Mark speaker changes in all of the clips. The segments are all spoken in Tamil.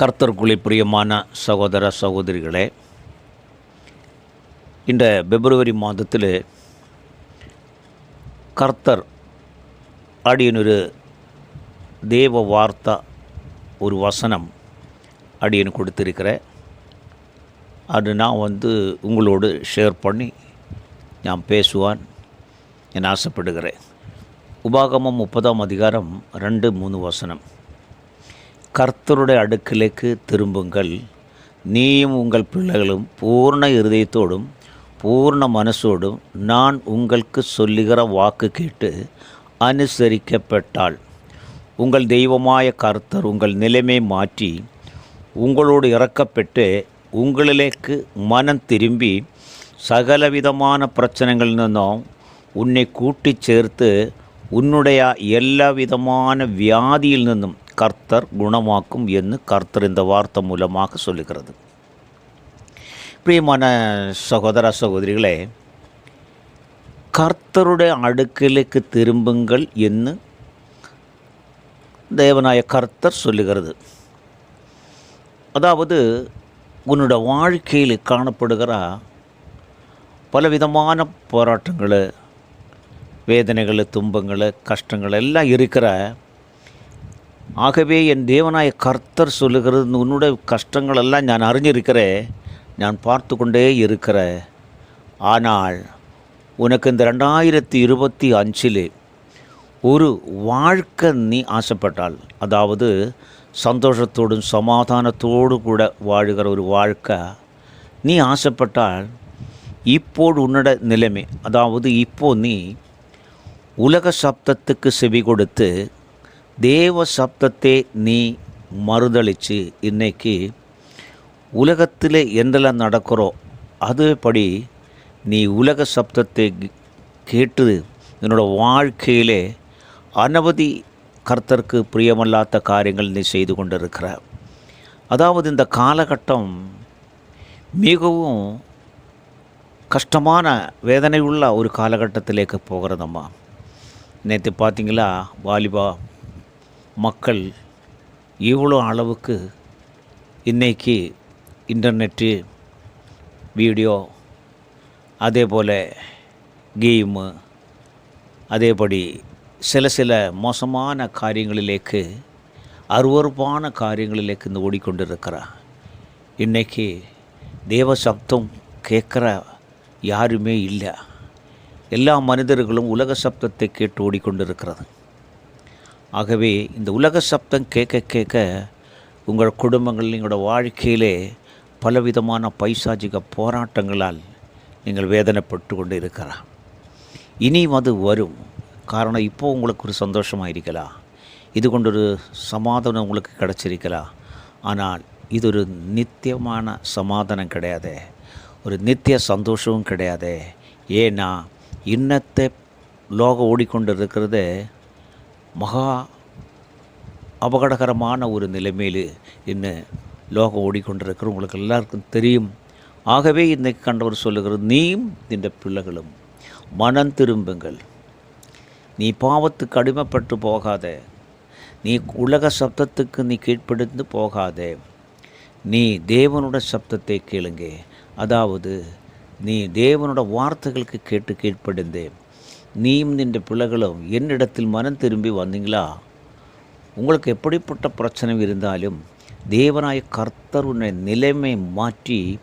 Speaker 1: கர்த்தருக்குள்ளே பிரியமான சகோதர சகோதரிகளே இந்த பிப்ரவரி மாதத்தில் கர்த்தர் அடியனொரு தேவ வார்த்தா ஒரு வசனம் அடியன் கொடுத்திருக்கிறேன் அது நான் வந்து உங்களோடு ஷேர் பண்ணி நான் பேசுவான் என ஆசைப்படுகிறேன். உபாகமம் முப்பதாம் அதிகாரம் ரெண்டு மூணு வசனம். கர்த்தருடைய அடுக்கிലേക്ക് திரும்புங்கள். நீயும் உங்கள் பிள்ளைகளும் பூர்ண இருதயத்தோடும் பூர்ண மனசோடும் நான் உங்களுக்கு சொல்லுகிற வாக்கு கேட்டு அனுசரிக்கப்பட்டால் உங்கள் தெய்வமாய கர்த்தர் உங்கள் நிலைமை மாற்றி உங்களோடு இறக்கப்பட்டு உங்களிலேக்கு மனம் திரும்பி சகலவிதமான பிரச்சனைகளில் நின்றும் உன்னை கூட்டி சேர்த்து ഉന്നുടയ എല്ലാവിധമാണ് വ്യാധിയിൽ നിന്നും കർത്തർ ഗുണമാക്കും എന്ന് കർത്തർ இந்த வார்த்தை மூலமாக சொல்லுகிறது. பிரியமான சகோதர சகோதரிகளே കർത്തറുടെ അടുക്കിലേക്ക് തിരുമ്പുങ്കൾ എന്ന് தேவனாய கர்த்தர் சொல்லுகிறது. அதாவது உன்னோட வாழ்க்கையில் காணப்படுகிற பலவிதமான போராட்டங்கள் வேதனைகள் துன்பங்கள் கஷ்டங்கள் எல்லாம் இருக்கிற ஆகவே என் தேவனாய கர்த்தர் சொல்லுகிறது உன்னுடைய கஷ்டங்களெல்லாம் நான் அறிஞ்சிருக்கிறேன் நான் பார்த்து கொண்டே இருக்கிற ஆனால் உனக்கு இந்த ரெண்டாயிரத்தி இருபத்தி அஞ்சிலே ஒரு வாழ்க்கை நீ ஆசைப்பட்டால் அதாவது சந்தோஷத்தோடும் சமாதானத்தோடு கூட வாழுகிற ஒரு வாழ்க்கை நீ ஆசைப்பட்டால் இப்போது உன்னோட நிலைமை அதாவது இப்போ நீ உலக சப்தத்துக்கு செவி கொடுத்து தேவ சப்தத்தை நீ மறுதளிச்சு இன்னைக்கு உலகத்தில் எந்தெல்லாம் நடக்கிறோ அதுபடி நீ உலக சப்தத்தை கேட்டு என்னோட வாழ்க்கையிலே அனவதி கர்த்தருக்கு பிரியமல்லாத காரியங்கள் நீ செய்து கொண்டிருக்கிற அதாவது இந்த காலகட்டம் மிகவும் கஷ்டமான வேதனை உள்ள ஒரு காலகட்டத்திலேக்கு போகிறதம்மா. நேற்று பார்த்தீங்களா வாலிபா மக்கள் இவ்வளோ அளவுக்கு இன்றைக்கி இன்டர்நெட்டு வீடியோ அதே போல் கேமு அதேபடி சில சில மோசமான காரியங்களிலேக்கு அருவறுப்பான காரியங்களிலேக்கு இந்த ஓடிக்கொண்டிருக்கிறா. இன்றைக்கி தேவ சப்தம் கேட்குற யாருமே இல்லை. எல்லா மனிதர்களும் உலக சப்தத்தை கேட்டு ஓடிக்கொண்டிருக்கிறது. ஆகவே இந்த உலக சப்தம் கேட்க கேட்க உங்கள் குடும்பங்கள் எங்களோட வாழ்க்கையிலே பலவிதமான பைசாஜிக போராட்டங்களால் நீங்கள் வேதனைப்பட்டு கொண்டு இருக்கிறார் இனியும் அது வரும். காரணம் இப்போ உங்களுக்கு ஒரு சந்தோஷமாக இருக்கலாம் இது கொண்டொரு சமாதானம் உங்களுக்கு கிடச்சிருக்கலாம் ஆனால் இது ஒரு நித்தியமான சமாதானம் கிடையாது. ஒரு நித்திய சந்தோஷமும் கிடையாது. ஏன்னா இன்னத்தை லோகம் ஓடிக்கொண்டிருக்கிறது மகா அபகடகரமான ஒரு நிலைமையில் இன்னும் லோகம் ஓடிக்கொண்டிருக்கிற உங்களுக்கு எல்லாருக்கும் தெரியும். ஆகவே இன்னைக்கு கண்டவர் சொல்லுகிறது நீயும் இந்த பிள்ளைகளும் மனம் திரும்புங்கள். நீ பாவத்துக்கு அடிமைப்பட்டு போகாத. நீ உலக சப்தத்துக்கு நீ கீழ்ப்படுத்து போகாத. நீ தேவனோட சப்தத்தை கேளுங்க. அதாவது நீ தேவனோட வார்த்தைகளுக்கு கேட்டு கீழ்ப்படிந்து நீயும் நின்ற பிள்ளைகளும் என்னிடத்தில் மனம் திரும்பி வந்தீங்களா? உங்களுக்கு எப்படிப்பட்ட பிரச்சனை இருந்தாலும் தேவனாய கர்த்தர் உன்னை நிலைமை மாற்றி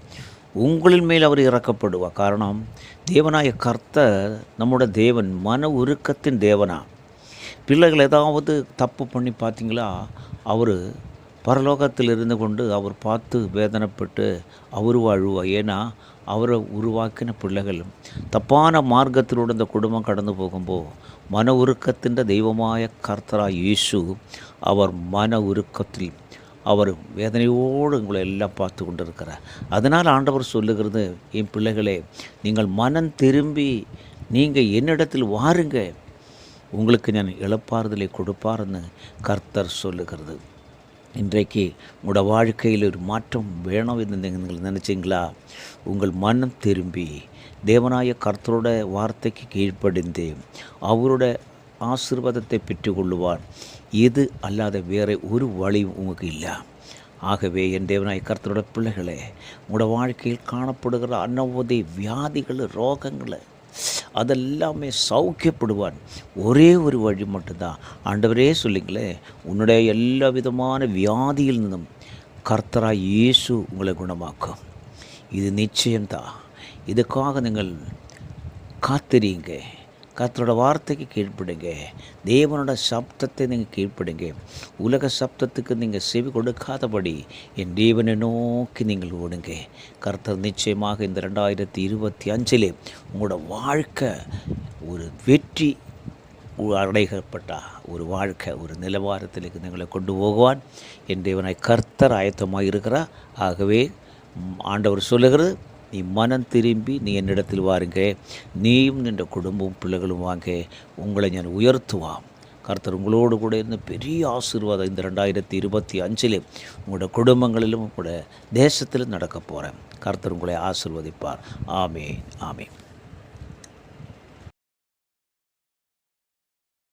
Speaker 1: உங்களின் மேல் அவர் இறக்கப்படுவார். காரணம் தேவனாய கர்த்தர் நம்முடைய தேவன் மன உருக்கத்தின் தேவனா. பிள்ளைகள் ஏதாவது தப்பு பண்ணி பார்த்தீங்களா? அவர் பரலோகத்தில் இருந்து கொண்டு அவர் பார்த்து வேதனைப்பட்டு அவர் வாழ்வா ஏன்னா அவரை உருவாக்கின பிள்ளைகள் தப்பான மார்க்கத்திலோடு இந்த குடும்பம் கடந்து போகும்போது மன உருக்கத்தின் தெய்வமாய கர்த்தரா இயேசு அவர் மன உருக்கத்தில் அவர் வேதனையோடு உங்களை எல்லாம் பார்த்து கொண்டிருக்கிறார். அதனால் ஆண்டவர் சொல்லுகிறது என் பிள்ளைகளே நீங்கள் மனம் திரும்பி நீங்கள் என்னிடத்தில் வாருங்க உங்களுக்கு நான் இழப்பாறுதலை கொடுப்பார்னு கர்த்தர் சொல்லுகிறது. இன்றைக்கு உங்களோட வாழ்க்கையில் ஒரு மாற்றம் வேணும் என்று நீங்கள் நினச்சிங்களா? உங்கள் மனம் திரும்பி தேவனாய கர்த்தரோட வார்த்தைக்கு கீழ்ப்படிந்து அவரோட ஆசீர்வாதத்தை பெற்றுக்கொள்ளுவார். இது அல்லாத வேறு ஒரு வழியும் உங்களுக்கு இல்லை. ஆகவே என் தேவனாய் கர்த்தரோட பிள்ளைகளே உங்களோட வாழ்க்கையில் காணப்படுகிற அன்னவோதை வியாதிகள் ரோகங்களை அதெல்லாமே சௌக்கியப்படுவான். ஒரே ஒரு வழி மட்டும்தான். ஆண்டவரே சொல்லிங்களே உன்னுடைய எல்லா விதமான வியாதியில் நின்றும் கர்த்தராய் இயேசு உங்களை குணமாக்கும். இது நிச்சயம்தான். இதுக்காக நீங்கள் காத்திரீங்க. கத்தரோட வார்த்தைக்கு கீழ்ப்படுங்க. தேவனோட சப்தத்தை நீங்கள் கீழ்ப்படுங்க. உலக சப்தத்துக்கு நீங்கள் செவி கொடுக்காதபடி என் தேவனை நோக்கி நீங்கள் ஓடுங்க. கர்த்தர் நிச்சயமாக இந்த ரெண்டாயிரத்தி இருபத்தி அஞ்சிலே உங்களோட வாழ்க்கை ஒரு வெற்றி அடைகப்பட்ட ஒரு வாழ்க்கை ஒரு நிலவாரத்திലേക്ക് நிங்களை கொண்டு போகுவான். என் தேவனை கர்த்தர் ஆயத்தமாக இருக்கிறார் ஆகவே ஆண்டவர் சொல்லுகிறது நீ மனம் திரும்பி நீ என்னிடத்தில் வாருங்க. நீயும் நின்ற குடும்பம் பிள்ளைகளும் வாங்க. உங்களை ഞാൻ உயர்த்துவான் கர்த்தர் உங்களோடு கூட இருந்து பெரிய ஆசீர்வாதம் இந்த ரெண்டாயிரத்தி இருபத்தி அஞ்சிலே உங்களோட குடும்பங்களிலும் உங்களோட தேசத்திலும் நடக்க போகிறேன் கர்த்தர் உங்களை ஆசிர்வதிப்பார். ஆமே ஆமே